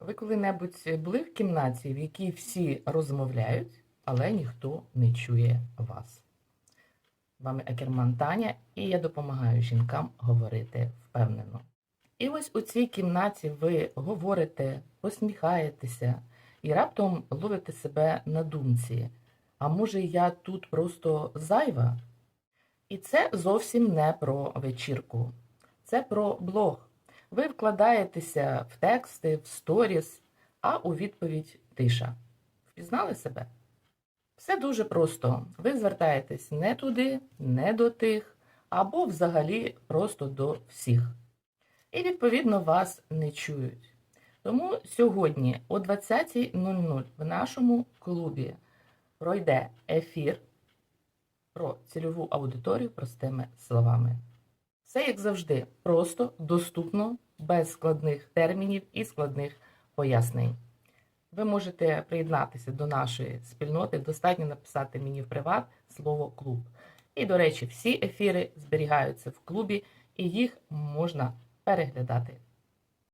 Ви коли-небудь були в кімнаті, в якій всі розмовляють, але ніхто не чує вас? Вами Екерман Таня, і я допомагаю жінкам говорити впевнено. І ось у цій кімнаті ви говорите, посміхаєтеся і раптом ловите себе на думці. А може я тут просто зайва? І це зовсім не про вечірку, це про блог. Ви вкладаєтеся в тексти, в сторіс, а у відповідь тиша. Впізнали себе? Все дуже просто. Ви звертаєтесь не туди, не до тих, або взагалі просто до всіх. І, відповідно, вас не чують. Тому сьогодні о 20.00 в нашому клубі пройде ефір про цільову аудиторію простими словами. Все, як завжди, просто, доступно, без складних термінів і складних пояснень. Ви можете приєднатися до нашої спільноти, достатньо написати мені в приват слово клуб. І, до речі, всі ефіри зберігаються в клубі, і їх можна переглядати